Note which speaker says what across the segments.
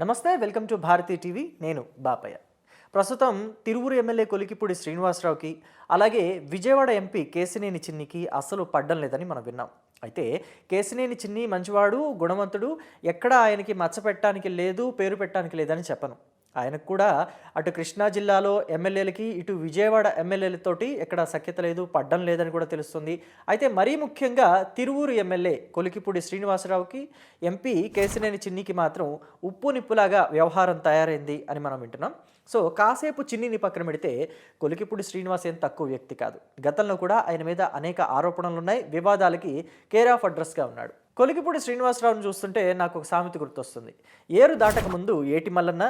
Speaker 1: నమస్తే welcome to Bharati TV. నేను బాపయ్య. ప్రస్తుతం తిరువురు ఎమ్మెల్యే కొలికిపూడి శ్రీనివాసరావుకి అలాగే విజయవాడ ఎంపీ కేసినేని చిన్నికి అస్సలు పడ్డం లేదని మనం విన్నాం. అయితే కేసినేని చిన్ని మంచివాడు గుణవంతుడు ఎక్కడ ఆయనకి మచ్చ పెట్టడానికి లేదు పేరు పెట్టడానికి లేదని చెప్పను. ఆయనకు కూడా అటు కృష్ణా జిల్లాలో ఎమ్మెల్యేలకి ఇటు విజయవాడ ఎమ్మెల్యేలతోటి ఎక్కడ సఖ్యత లేదు పడ్డం లేదని కూడా తెలుస్తుంది. అయితే మరీ ముఖ్యంగా తిరువూరు ఎమ్మెల్యే కొలికిపూడి శ్రీనివాసరావుకి ఎంపీ కేసినేని చిన్నికి మాత్రం ఉప్పు నిప్పులాగా వ్యవహారం తయారైంది అని మనం వింటున్నాం. సో కాసేపు చిన్నిని పక్కన పెడితే కొలికిపూడి శ్రీనివాస్ ఏం తక్కువ వ్యక్తి కాదు. గతంలో కూడా ఆయన మీద అనేక ఆరోపణలు ఉన్నాయి వివాదాలకి కేర్ ఆఫ్ అడ్రస్గా ఉన్నాడు. కొలికిపూడి శ్రీనివాసరావును చూస్తుంటే నాకు ఒక సామెత గుర్తొస్తుంది. ఏరు దాటక ముందు ఏటి మల్లన్న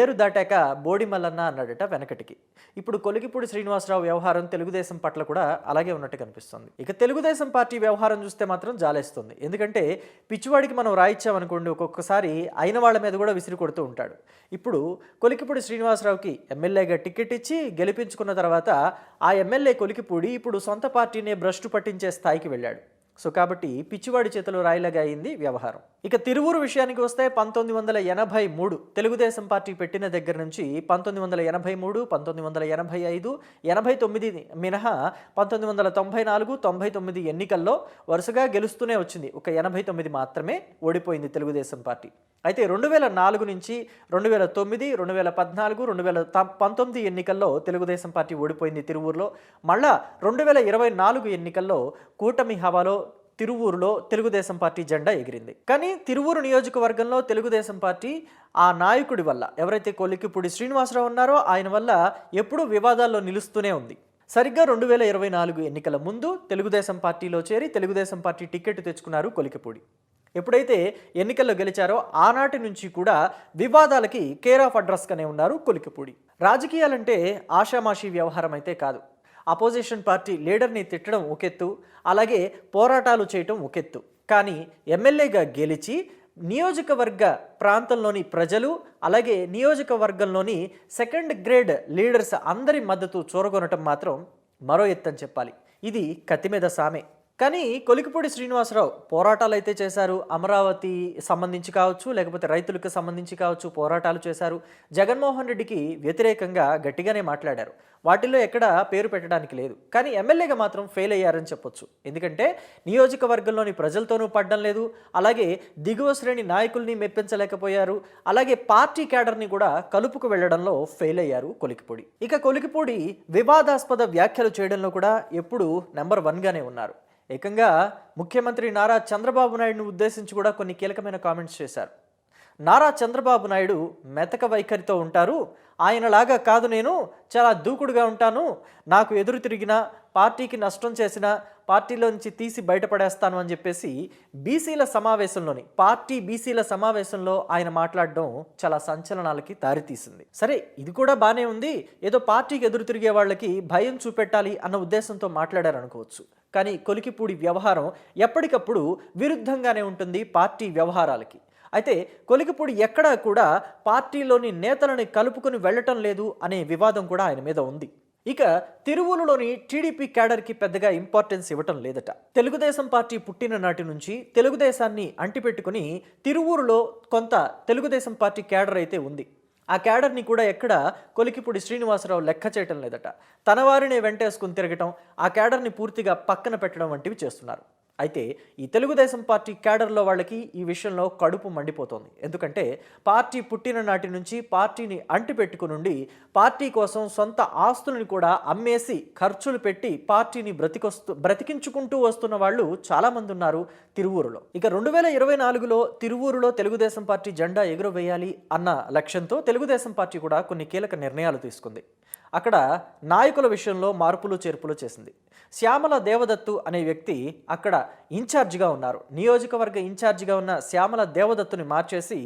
Speaker 1: ఏరు దాటాక బోడి మల్లన్న అన్నాడట వెనకటికి. ఇప్పుడు కొలికిపూడి శ్రీనివాసరావు వ్యవహారం తెలుగుదేశం పట్ల కూడా అలాగే ఉన్నట్టు కనిపిస్తుంది. ఇక తెలుగుదేశం పార్టీ వ్యవహారం చూస్తే మాత్రం జాలేస్తుంది. ఎందుకంటే పిచ్చివాడికి మనం రాయిచ్చామనుకోండి ఒక్కొక్కసారి అయిన వాళ్ళ మీద కూడా విసిరి కొడుతూ ఉంటాడు. ఇప్పుడు కొలికిపూడి శ్రీనివాసరావుకి ఎమ్మెల్యేగా టికెట్ ఇచ్చి గెలిపించుకున్న తర్వాత ఆ ఎమ్మెల్యే కొలికిపూడి ఇప్పుడు సొంత పార్టీనే భ్రష్టు పట్టించే స్థాయికి వెళ్ళాడు. సో కాబట్టి పిచ్చివాడి చేతిలో రాయిలాగా అయింది వ్యవహారం. ఇక తిరువురు విషయానికి వస్తే పంతొమ్మిది వందల ఎనభై మూడు తెలుగుదేశం పార్టీ పెట్టిన దగ్గర నుంచి పంతొమ్మిది వందల ఎనభై మూడు పంతొమ్మిది వందల ఎనభై ఐదు ఎనభై తొమ్మిది మినహా పంతొమ్మిది వందల తొంభై నాలుగు తొంభై తొమ్మిది ఎన్నికల్లో వరుసగా గెలుస్తూనే వచ్చింది. ఒక ఎనభై తొమ్మిది మాత్రమే ఓడిపోయింది తెలుగుదేశం పార్టీ. అయితే రెండు వేల నాలుగు నుంచి రెండు వేల తొమ్మిది రెండు వేల పద్నాలుగు రెండు వేల పంతొమ్మిది ఎన్నికల్లో తెలుగుదేశం పార్టీ ఓడిపోయింది తిరువూరులో. మళ్ళా రెండు వేల ఇరవై నాలుగు ఎన్నికల్లో కూటమి హవాలో తిరువూరులో తెలుగుదేశం పార్టీ జెండా ఎగిరింది. కానీ తిరువూరు నియోజకవర్గంలో తెలుగుదేశం పార్టీ ఆ నాయకుడి వల్ల ఎవరైతే కొలికిపూడి శ్రీనివాసరావు ఉన్నారో ఆయన వల్ల ఎప్పుడూ వివాదాల్లో నిలుస్తూనే ఉంది. సరిగ్గా రెండు వేల ఇరవై నాలుగు ఎన్నికల ముందు తెలుగుదేశం పార్టీలో చేరి తెలుగుదేశం పార్టీ టికెట్ తెచ్చుకున్నారు కొలికిపూడి. ఎప్పుడైతే ఎన్నికల్లో గెలిచారో ఆనాటి నుంచి కూడా వివాదాలకి కేర్ ఆఫ్ అడ్రస్గానే ఉన్నారు కొలికిపూడి. రాజకీయాలంటే ఆషామాషి వ్యవహారం అయితే కాదు. అపోజిషన్ పార్టీ లీడర్ని తిట్టడం ఒకెత్తు అలాగే పోరాటాలు చేయటం ఒకెత్తు. కానీ ఎమ్మెల్యేగా గెలిచి నియోజకవర్గ ప్రాంతంలోని ప్రజలు అలాగే నియోజకవర్గంలోని సెకండ్ గ్రేడ్ లీడర్స్ అందరి మద్దతు చూరగొనటం మాత్రం మరో ఎత్తని చెప్పాలి. ఇది కత్తిమీద సామే. కానీ కొలికిపూడి శ్రీనివాసరావు పోరాటాలు అయితే చేశారు అమరావతి సంబంధించి కావచ్చు లేకపోతే రైతులకు సంబంధించి కావచ్చు పోరాటాలు చేశారు. జగన్మోహన్ రెడ్డికి వ్యతిరేకంగా గట్టిగానే మాట్లాడారు. వాటిల్లో ఎక్కడ పేరు పెట్టడానికి లేదు. కానీ ఎమ్మెల్యేగా మాత్రం ఫెయిల్ అయ్యారని చెప్పొచ్చు. ఎందుకంటే నియోజకవర్గంలోని ప్రజలతోనూ పడడం లేదు అలాగే దిగువ శ్రేణి నాయకుల్ని మెప్పించలేకపోయారు అలాగే పార్టీ క్యాడర్ని కూడా కలుపుకు వెళ్ళడంలో ఫెయిల్ అయ్యారు కొలికిపూడి. ఇక కొలికిపూడి వివాదాస్పద వ్యాఖ్యలు చేయడంలో కూడా ఎప్పుడూ నెంబర్ వన్గానే ఉన్నారు. ఏకంగా ముఖ్యమంత్రి నారా చంద్రబాబు నాయుడును ఉద్దేశించి కూడా కొన్ని కీలకమైన కామెంట్స్ చేశారు. నారా చంద్రబాబు నాయుడు మెతక వైఖరితో ఉంటారు. ఆయనలాగా కాదు నేను చాలా దూకుడుగా ఉంటాను. నాకు ఎదురు తిరిగినా పార్టీకి నష్టం చేసినా పార్టీలోంచి తీసి బయటపడేస్తాను అని చెప్పేసి బీసీల సమావేశంలోని పార్టీ బీసీల సమావేశంలో ఆయన మాట్లాడడం చాలా సంచలనాలకి దారితీసింది. సరే ఇది కూడా బాగానే ఉంది. ఏదో పార్టీకి ఎదురు తిరిగే వాళ్ళకి భయం చూపెట్టాలి అన్న ఉద్దేశంతో మాట్లాడారనుకోవచ్చు. కానీ కొలికిపూడి వ్యవహారం ఎప్పటికప్పుడు విరుద్ధంగానే ఉంటుంది పార్టీ వ్యవహారాలకి. అయితే కొలికిపూడి ఎక్కడా కూడా పార్టీలోని నేతలని కలుపుకుని వెళ్ళటం లేదు అనే వివాదం కూడా ఆయన మీద ఉంది. ఇక తిరువులలోని టీడీపీ క్యాడర్కి పెద్దగా ఇంపార్టెన్స్ ఇవ్వటం లేదట. తెలుగుదేశం పార్టీ పుట్టిన నాటి నుంచి తెలుగుదేశాన్ని అంటిపెట్టుకుని తిరువూరులో కొంత తెలుగుదేశం పార్టీ క్యాడర్ అయితే ఉంది. ఆ క్యాడర్ని కూడా ఎక్కడ కొలికిపూడి శ్రీనివాసరావు లెక్క చేయటం లేదట. తన వారినే వెంటేసుకుని తిరగటం ఆ క్యాడర్ని పూర్తిగా పక్కన పెట్టడం వంటివి చేస్తున్నారు. అయితే ఈ తెలుగుదేశం పార్టీ క్యాడర్లో వాళ్ళకి ఈ విషయంలో కడుపు మండిపోతోంది. ఎందుకంటే పార్టీ పుట్టిన నాటి నుంచి పార్టీని అంటిపెట్టుకునుండి పార్టీ కోసం సొంత ఆస్తులను కూడా అమ్మేసి ఖర్చులు పెట్టి పార్టీని బ్రతికొస్తూ బ్రతికించుకుంటూ వస్తున్న వాళ్ళు చాలామంది ఉన్నారు తిరువూరులో. ఇక రెండు వేల ఇరవై నాలుగులో తిరువూరులో తెలుగుదేశం పార్టీ జెండా ఎగురవేయాలి అన్న లక్ష్యంతో తెలుగుదేశం పార్టీ కూడా కొన్ని కీలక నిర్ణయాలు తీసుకుంది. అక్కడ నాయకుల విషయంలో మార్పులు చేర్పులు చేసింది. శ్యామల దేవదత్తు అనే వ్యక్తి అక్కడ ఇన్ఛార్జిగా ఉన్నారు. నియోజకవర్గ ఇన్ఛార్జిగా ఉన్న శ్యామల దేవదత్తుని మార్చేసి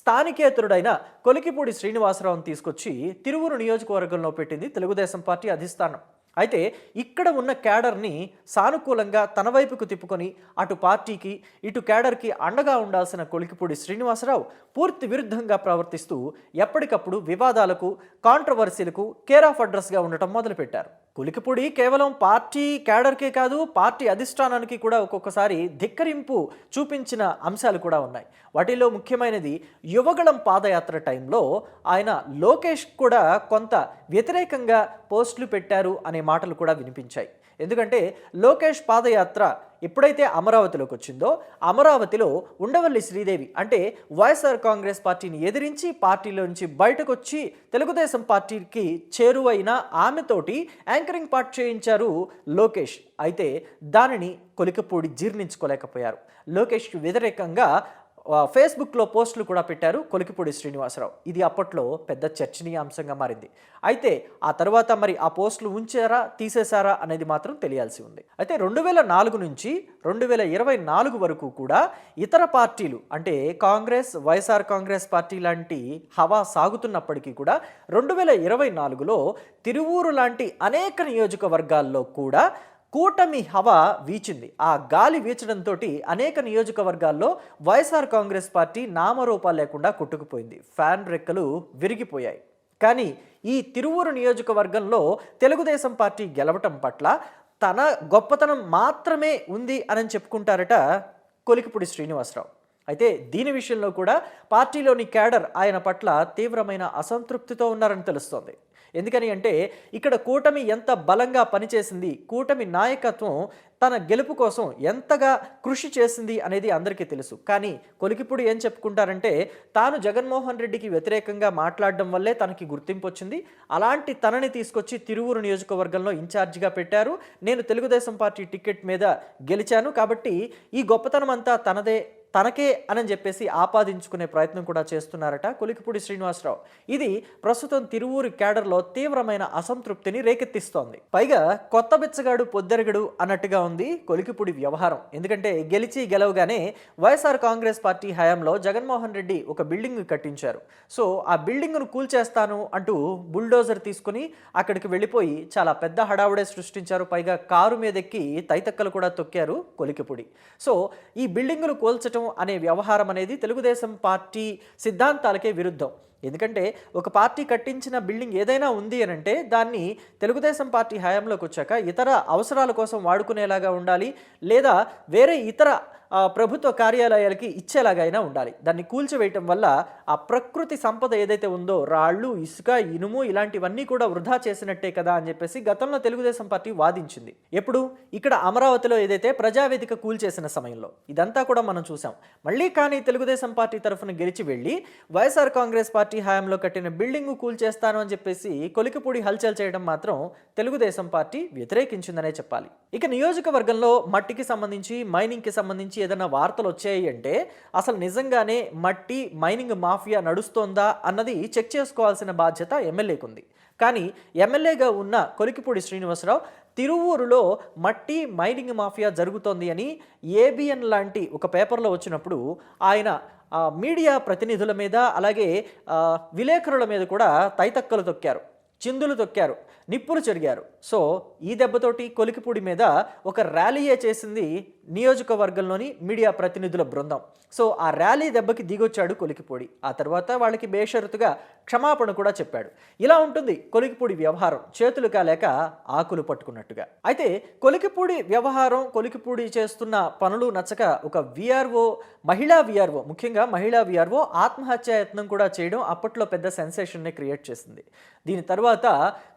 Speaker 1: స్థానికేతరుడైన కొలికిపూడి శ్రీనివాసరావుని తీసుకొచ్చి తిరువురు నియోజకవర్గంలో పెట్టింది తెలుగుదేశం పార్టీ అధిష్టానం. అయితే ఇక్కడ ఉన్న క్యాడర్ని సానుకూలంగా తన వైపుకు తిప్పుకొని అటు పార్టీకి ఇటు క్యాడర్కి అండగా ఉండాల్సిన కొలికిపూడి శ్రీనివాసరావు పూర్తి విరుద్ధంగా ప్రవర్తిస్తూ ఎప్పటికప్పుడు వివాదాలకు కాంట్రవర్సీలకు కేర్ ఆఫ్ అడ్రస్గా ఉండటం మొదలుపెట్టారు. కులికిపూడి కేవలం పార్టీ క్యాడర్కే కాదు పార్టీ అధిష్టానానికి కూడా ఒక్కొక్కసారి ధిక్కరింపు చూపించిన అంశాలు కూడా ఉన్నాయి. వాటిలో ముఖ్యమైనది యువగళం పాదయాత్ర టైంలో ఆయన లోకేష్ కూడా కొంత వ్యతిరేకంగా పోస్టులు పెట్టారు అనే మాటలు కూడా వినిపించాయి. ఎందుకంటే లోకేష్ పాదయాత్ర ఎప్పుడైతే అమరావతిలోకి వచ్చిందో అమరావతిలో ఉండవల్లి శ్రీదేవి అంటే వైఎస్ఆర్ కాంగ్రెస్ పార్టీని ఎదిరించి పార్టీలో నుంచి బయటకు వచ్చి తెలుగుదేశం పార్టీకి చేరువైన ఆమెతోటి యాంకరింగ్ పార్ట్ చేయించారు లోకేష్. అయితే దానిని కొలికపూడి జీర్ణించుకోలేకపోయారు. లోకేష్కి వ్యతిరేకంగా ఫేస్బుక్లో పోస్టులు కూడా పెట్టారు కొలికిపూడి శ్రీనివాసరావు. ఇది అప్పట్లో పెద్ద చర్చనీయాంశంగా మారింది. అయితే ఆ తర్వాత మరి ఆ పోస్టులు ఉంచారా తీసేశారా అనేది మాత్రం తెలియాల్సి ఉంది. అయితే రెండు వేల నాలుగు నుంచి రెండు వేల ఇరవై నాలుగు వరకు కూడా ఇతర పార్టీలు అంటే కాంగ్రెస్ వైఎస్ఆర్ కాంగ్రెస్ పార్టీ లాంటి హవా సాగుతున్నప్పటికీ కూడా రెండు వేల ఇరవై నాలుగులో తిరువూరు లాంటి అనేక నియోజకవర్గాల్లో కూడా కూటమి హవా వీచింది. ఆ గాలి వీచడంతో అనేక నియోజకవర్గాల్లో వైఎస్ఆర్ కాంగ్రెస్ పార్టీ నామరూపాలు లేకుండా కొట్టుకుపోయింది. ఫ్యాన్ రెక్కలు విరిగిపోయాయి. కానీ ఈ తిరువూరు నియోజకవర్గంలో తెలుగుదేశం పార్టీ గెలవటం పట్ల తన గొప్పతనం మాత్రమే ఉంది అని చెప్పుకుంటారట కొలికిపూడి శ్రీనివాసరావు. అయితే దీని విషయంలో కూడా పార్టీలోని క్యాడర్ ఆయన పట్ల తీవ్రమైన అసంతృప్తితో ఉన్నారని తెలుస్తోంది. ఎందుకని అంటే ఇక్కడ కూటమి ఎంత బలంగా పనిచేసింది కూటమి నాయకత్వం తన గెలుపు కోసం ఎంతగా కృషి చేసింది అనేది అందరికీ తెలుసు. కానీ కొలికిప్పుడు ఏం చెప్పుకుంటారంటే తాను జగన్మోహన్ రెడ్డికి వ్యతిరేకంగా మాట్లాడడం వల్లే తనకి గుర్తింపు వచ్చింది. అలాంటి తనని తీసుకొచ్చి తిరువురు నియోజకవర్గంలో ఇన్ఛార్జిగా పెట్టారు. నేను తెలుగుదేశం పార్టీ టికెట్ మీద గెలిచాను కాబట్టి ఈ గొప్పతనం అంతా తనదే తనకే అని చెప్పేసి ఆపాదించుకునే ప్రయత్నం కూడా చేస్తున్నారట కొలికిపూడి శ్రీనివాసరావు. ఇది ప్రస్తుతం తిరువూరు క్యాడర్లో తీవ్రమైన అసంతృప్తిని రేకెత్తిస్తోంది. పైగా కొత్త బిచ్చగాడు పొద్దెరగడు అన్నట్టుగా ఉంది కొలికిపూడి వ్యవహారం. ఎందుకంటే గెలిచి గెలవగానే వైఎస్ఆర్ కాంగ్రెస్ పార్టీ హయాంలో జగన్మోహన్ రెడ్డి ఒక బిల్డింగ్ కట్టించారు. సో ఆ బిల్డింగ్ను కూల్చేస్తాను అంటూ బుల్డోజర్ తీసుకుని అక్కడికి వెళ్ళిపోయి చాలా పెద్ద హడావుడే సృష్టించారు. పైగా కారు మీదెక్కి తైతక్కలు కూడా తొక్కారు కొలికిపూడి. సో ఈ బిల్డింగులు కూల్చటం అనే వ్యవహారం అనేది తెలుగుదేశం పార్టీ సిద్ధాంతాలకే విరుద్ధం. ఎందుకంటే ఒక పార్టీ కట్టించిన బిల్డింగ్ ఏదైనా ఉంది అని అంటే దాన్ని తెలుగుదేశం పార్టీ హయాంలోకి వచ్చాక ఇతర అవసరాల కోసం వాడుకునేలాగా ఉండాలి లేదా వేరే ఇతర ప్రభుత్వ కార్యాలయాలకి ఇచ్చేలాగైనా ఉండాలి. దాన్ని కూల్చివేయటం వల్ల ఆ ప్రకృతి సంపద ఏదైతే ఉందో రాళ్ళు ఇసుక ఇనుము ఇలాంటివన్నీ కూడా వృధా చేసినట్టే కదా అని చెప్పేసి గతంలో తెలుగుదేశం పార్టీ వాదించింది. ఎప్పుడు? ఇక్కడ అమరావతిలో ఏదైతే ప్రజావేదిక కూల్చేసిన సమయంలో. ఇదంతా కూడా మనం చూసాం. మళ్ళీ కానీ తెలుగుదేశం పార్టీ తరఫున గెలిచి వెళ్ళి వైఎస్ఆర్ కాంగ్రెస్ పార్టీ హయాంలో కట్టిన బిల్డింగ్ కూల్చేస్తాను అని చెప్పేసి కొలికిపూడి హల్చల్ చేయడం మాత్రం తెలుగుదేశం పార్టీ వ్యతిరేకించిందనే చెప్పాలి. ఇక నియోజకవర్గంలో మట్టికి సంబంధించి మైనింగ్కి సంబంధించి ఏదైనా వార్తలు వచ్చాయి అంటే అసలు నిజంగానే మట్టి మైనింగ్ మాఫియా నడుస్తోందా అన్నది చెక్ చేసుకోవాల్సిన బాధ్యత ఎమ్మెల్యేకు ఉంది కానీ ఎమ్మెల్యేగా ఉన్న కొలికిపూడి శ్రీనివాసరావు తిరువూరులో మట్టి మైనింగ్ మాఫియా జరుగుతోంది అని ఏబిఎన్ లాంటి ఒక పేపర్లో వచ్చినప్పుడు ఆయన మీడియా ప్రతినిధుల మీద అలాగే విలేకరుల మీద కూడా తైతక్కలు తొక్కారు. చిందులు తొక్కారు నిప్పులు చెరిగారు. సో ఈ దెబ్బతోటి కొలికిపూడి మీద ఒక ర్యాలీయే చేసింది నియోజకవర్గంలోని మీడియా ప్రతినిధుల బృందం. సో ఆ ర్యాలీ దెబ్బకి దిగొచ్చాడు కొలికిపూడి. ఆ తర్వాత వాళ్ళకి బేషరతుగా క్షమాపణ కూడా చెప్పాడు. ఇలా ఉంటుంది కొలికిపూడి వ్యవహారం. చేతులు కాలేక ఆకులు పట్టుకున్నట్టుగా. అయితే కొలికిపూడి వ్యవహారం కొలికిపూడి చేస్తున్న పనులు నచ్చక ఒక విఆర్ఓ మహిళా విఆర్ఓ ముఖ్యంగా మహిళా విఆర్ఓ ఆత్మహత్యా యత్నం కూడా చేయడం అప్పట్లో పెద్ద సెన్సేషన్ని క్రియేట్ చేసింది. దీని తర్వాత తర్వాత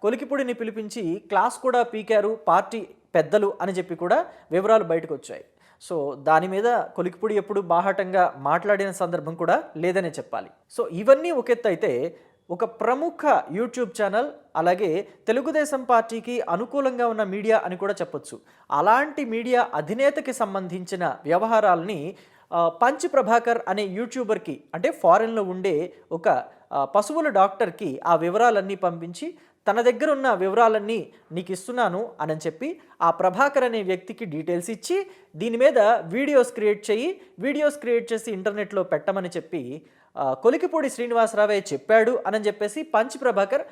Speaker 1: కొలికిపూడిని పిలిపించి క్లాస్ కూడా పీకారు పార్టీ పెద్దలు అని చెప్పి కూడా వివరాలు బయటకు వచ్చాయి సో దాని మీద కొలికిపూడి ఎప్పుడు బాహాటంగా మాట్లాడిన సందర్భం కూడా లేదనే చెప్పాలి. సో ఇవన్నీ ఒక ఎత్తు అయితే ఒక ప్రముఖ యూట్యూబ్ ఛానల్ అలాగే తెలుగుదేశం పార్టీకి అనుకూలంగా ఉన్న మీడియా అని కూడా చెప్పొచ్చు. అలాంటి మీడియా అధినేతకి సంబంధించిన వ్యవహారాలని ఆ, పంచ్ ప్రభాకర్ అనే యూట్యూబర్కి అంటే ఫారెన్లో ఉండే ఒక పశువుల డాక్టర్కి ఆ వివరాలన్నీ పంపించి తన దగ్గర ఉన్న వివరాలన్నీ నీకు ఇస్తున్నాను అని చెప్పి ఆ ప్రభాకర్ అనే వ్యక్తికి డీటెయిల్స్ ఇచ్చి దీని మీద వీడియోస్ క్రియేట్ చేయి వీడియోస్ క్రియేట్ చేసి ఇంటర్నెట్లో పెట్టమని చెప్పి కొలికిపూడి శ్రీనివాసరావే చెప్పాడు అని చెప్పేసి పంచ్ ప్రభాకర్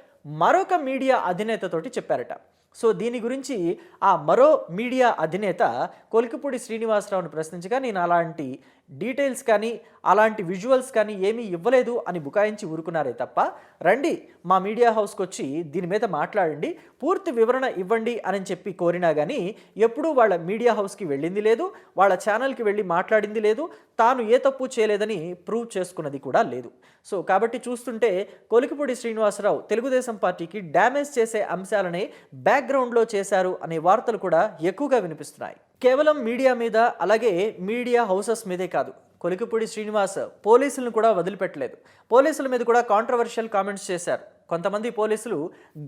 Speaker 1: మరొక మీడియా అధినేతతోటి చెప్పారట. సో దీని గురించి ఆ మరో మీడియా అధినేత కొలికిపూడి శ్రీనివాసరావుని ప్రశ్నించగా నేను అలాంటి డీటెయిల్స్ కానీ అలాంటి విజువల్స్ కానీ ఏమీ ఇవ్వలేదు అని బుకాయించి ఊరుకున్నారే తప్ప రండి మా మీడియా హౌస్కి వచ్చి దీని మీద మాట్లాడండి పూర్తి వివరణ ఇవ్వండి అని చెప్పి కోరినా కానీ ఎప్పుడూ వాళ్ళ మీడియా హౌస్కి వెళ్ళింది లేదు వాళ్ళ ఛానల్కి వెళ్ళి మాట్లాడింది లేదు తాను ఏ తప్పు చేయలేదని ప్రూవ్ చేసుకున్నది కూడా లేదు. సో కాబట్టి చూస్తుంటే కొలికిపూడి శ్రీనివాసరావు తెలుగుదేశం పార్టీకి డ్యామేజ్ చేసే అంశాలనే బ్యాక్గ్రౌండ్లో చేశారు అనే వార్తలు కూడా ఎక్కువగా వినిపిస్తున్నాయి. కేవలం మీడియా మీద అలాగే మీడియా హౌసెస్ మీదే కాదు. కొలికిపూడి శ్రీనివాస్ పోలీసులను కూడా వదిలిపెట్టలేదు. పోలీసుల మీద కూడా కాంట్రవర్షియల్ కామెంట్స్ చేశారు. కొంతమంది పోలీసులు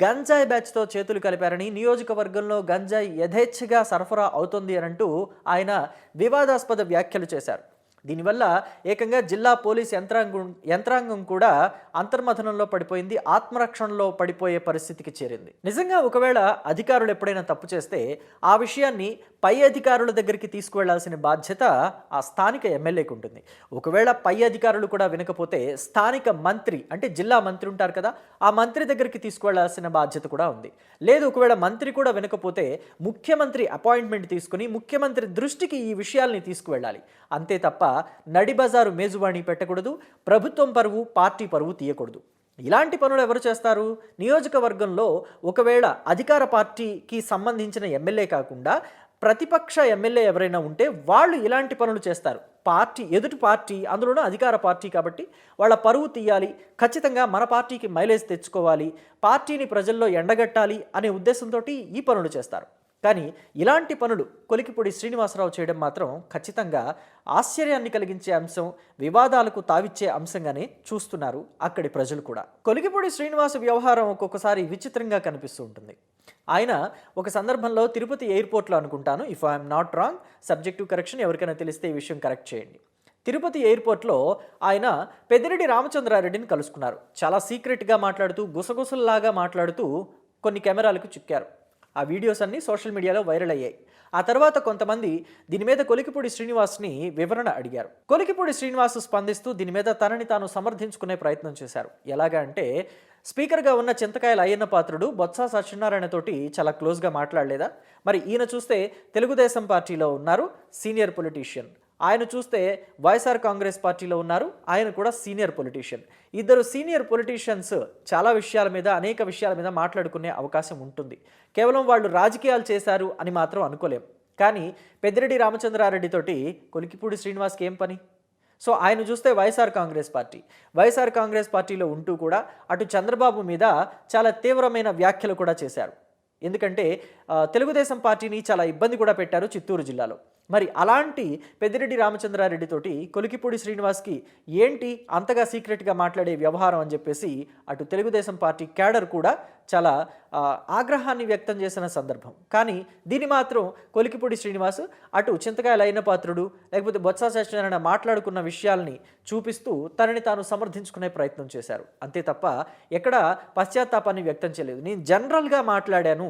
Speaker 1: గంజాయి బ్యాచ్తో చేతులు కలిపారని నియోజకవర్గంలో గంజాయి యథేచ్ఛగా సరఫరా అవుతుంది అని అంటూ ఆయన వివాదాస్పద వ్యాఖ్యలు చేశారు. దీనివల్ల ఏకంగా జిల్లా పోలీస్ యంత్రాంగం యంత్రాంగం కూడా అంతర్మథనంలో పడిపోయింది ఆత్మరక్షణలో పడిపోయే పరిస్థితికి చేరింది. నిజంగా ఒకవేళ అధికారులు ఎప్పుడైనా తప్పు చేస్తే ఆ విషయాన్ని పై అధికారుల దగ్గరికి తీసుకువెళ్ళాల్సిన బాధ్యత ఆ స్థానిక ఎమ్మెల్యేకి ఉంటుంది. ఒకవేళ పై అధికారులు కూడా వినకపోతే స్థానిక మంత్రి అంటే జిల్లా మంత్రి ఉంటారు కదా ఆ మంత్రి దగ్గరికి తీసుకువెళ్ళాల్సిన బాధ్యత కూడా ఉంది. లేదు ఒకవేళ మంత్రి కూడా వినకపోతే ముఖ్యమంత్రి అపాయింట్మెంట్ తీసుకుని ముఖ్యమంత్రి దృష్టికి ఈ విషయాల్ని తీసుకువెళ్ళాలి. అంతే తప్ప నడిబజారు మేజువాణి పెట్టకూడదు ప్రభుత్వం పరువు పార్టీ పరువు తీయకూడదు. ఇలాంటి పనులు ఎవరు చేస్తారు? నియోజకవర్గంలో ఒకవేళ అధికార పార్టీకి సంబంధించిన ఎమ్మెల్యే కాకుండా ప్రతిపక్ష ఎమ్మెల్యే ఎవరైనా ఉంటే వాళ్ళు ఇలాంటి పనులు చేస్తారు. పార్టీ ఎదుటి పార్టీ అందులోనూ అధికార పార్టీ కాబట్టి వాళ్ళ పరువు తీయాలి ఖచ్చితంగా మన పార్టీకి మైలేజ్ తెచ్చుకోవాలి పార్టీని ప్రజల్లో ఎండగట్టాలి అనే ఉద్దేశంతో ఈ పనులు చేస్తారు. కానీ ఇలాంటి పనులు కొలికిపూడి శ్రీనివాసరావు చేయడం మాత్రం ఖచ్చితంగా ఆశ్చర్యాన్ని కలిగించే అంశం వివాదాలకు తావిచ్చే అంశంగానే చూస్తున్నారు అక్కడి ప్రజలు కూడా. కొలికిపూడి శ్రీనివాస వ్యవహారం ఒక్కొక్కసారి విచిత్రంగా కనిపిస్తూ ఉంటుంది. ఆయన ఒక సందర్భంలో తిరుపతి ఎయిర్పోర్ట్లో అనుకుంటాను if I'm not wrong subjective correction ఎవరికైనా తెలిస్తే ఈ విషయం కరెక్ట్ చేయండి. తిరుపతి ఎయిర్పోర్ట్లో ఆయన పెద్దిరెడ్డి రామచంద్రారెడ్డిని కలుసుకున్నారు. చాలా సీక్రెట్గా మాట్లాడుతూ గుసగుసల్లాగా మాట్లాడుతూ కొన్ని కెమెరాలకు చిక్కారు. ఆ వీడియోస్ అన్నీ సోషల్ మీడియాలో వైరల్ అయ్యాయి. ఆ తర్వాత కొంతమంది దీని మీద కొలికిపూడి శ్రీనివాస్ని వివరణ అడిగారు. కొలికిపూడి శ్రీనివాస్ స్పందిస్తూ దీని మీద తనని తాను సమర్థించుకునే ప్రయత్నం చేశారు. ఎలాగా అంటే స్పీకర్గా ఉన్న చింతకాయల అయ్యన్న పాత్రుడు బొత్స సత్యనారాయణ తోటి చాలా క్లోజ్గా మాట్లాడలేదా? మరి ఈయన చూస్తే తెలుగుదేశం పార్టీలో ఉన్నారు సీనియర్ పొలిటీషియన్ ఆయన చూస్తే వైఎస్ఆర్ కాంగ్రెస్ పార్టీలో ఉన్నారు ఆయన కూడా సీనియర్ పొలిటీషియన్. ఇద్దరు సీనియర్ పొలిటీషియన్స్ చాలా విషయాల మీద అనేక విషయాల మీద మాట్లాడుకునే అవకాశం ఉంటుంది. కేవలం వాళ్ళు రాజకీయాలు చేశారు అని మాత్రం అనుకోలేం. కానీ పెద్దిరెడ్డి రామచంద్రారెడ్డితోటి కొలికిపూడి శ్రీనివాస్కి ఏం పని? సో ఆయన చూస్తే వైఎస్ఆర్ కాంగ్రెస్ పార్టీ. వైఎస్ఆర్ కాంగ్రెస్ పార్టీలో ఉంటూ కూడా అటు చంద్రబాబు మీద చాలా తీవ్రమైన వ్యాఖ్యలు కూడా చేశారు. ఎందుకంటే తెలుగుదేశం పార్టీని చాలా ఇబ్బంది కూడా పెట్టారు చిత్తూరు జిల్లాలో. మరి అలాంటి పెద్దిరెడ్డి రామచంద్రారెడ్డితోటి కొలికిపూడి శ్రీనివాస్కి ఏంటి అంతగా సీక్రెట్గా మాట్లాడే వ్యవహారం అని చెప్పేసి అటు తెలుగుదేశం పార్టీ క్యాడర్ కూడా చాలా ఆగ్రహాన్ని వ్యక్తం చేసిన సందర్భం. కానీ దీన్ని మాత్రం కొలికిపూడి శ్రీనివాస్ అటు చింతకాయల అయిన పాత్రుడు లేకపోతే బొత్స సత్యనారాయణ మాట్లాడుకున్న విషయాల్ని చూపిస్తూ తనని తాను సమర్థించుకునే ప్రయత్నం చేశారు. అంతే తప్ప ఎక్కడ పశ్చాత్తాపాన్ని వ్యక్తం చేయలేదు. నేను జనరల్గా మాట్లాడాను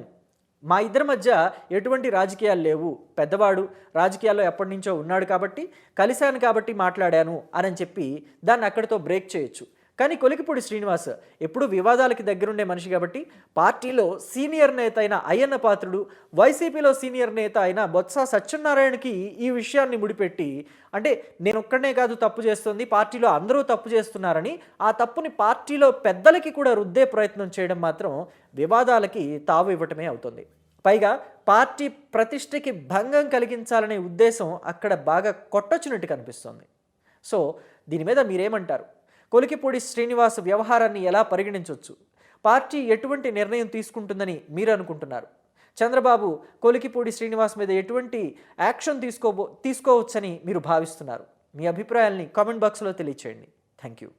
Speaker 1: మా ఇద్దరి మధ్య ఎటువంటి రాజకీయాలు లేవు. పెద్దవాడు రాజకీయాల్లో ఎప్పటి నుంచో ఉన్నాడు కాబట్టి కలిశాను కాబట్టి మాట్లాడాను అని చెప్పి దాన్ని అక్కడితో బ్రేక్ చేయొచ్చు. కానీ కొలికిపూడి శ్రీనివాస్ ఎప్పుడు వివాదాలకి దగ్గరుండే మనిషి కాబట్టి పార్టీలో సీనియర్ నేత అయిన అయ్యన్న పాత్రుడు వైసీపీలో సీనియర్ నేత అయిన బొత్స సత్యనారాయణకి ఈ విషయాన్ని ముడిపెట్టి అంటే నేనొక్కడనే కాదు తప్పు చేస్తుంది పార్టీలో అందరూ తప్పు చేస్తున్నారని ఆ తప్పుని పార్టీలో పెద్దలకి కూడా రుద్దే ప్రయత్నం చేయడం మాత్రం వివాదాలకి తావు ఇవ్వటమే అవుతుంది. పైగా పార్టీ ప్రతిష్టకి భంగం కలిగించాలనే ఉద్దేశం అక్కడ బాగా కొట్టొచ్చినట్టు కనిపిస్తుంది. సో దీని మీద మీరేమంటారు? కొలికిపూడి శ్రీనివాస్ వ్యవహారాన్ని ఎలా పరిగణించవచ్చు పార్టీ ఎటువంటి నిర్ణయం తీసుకుంటుందని మీరు అనుకుంటున్నారు? చంద్రబాబు కొలికిపూడి శ్రీనివాస్ మీద ఎటువంటి యాక్షన్ తీసుకోబో తీసుకోవచ్చని మీరు భావిస్తున్నారు? మీ అభిప్రాయాల్ని కామెంట్ బాక్స్లో తెలియచేయండి. Thank you.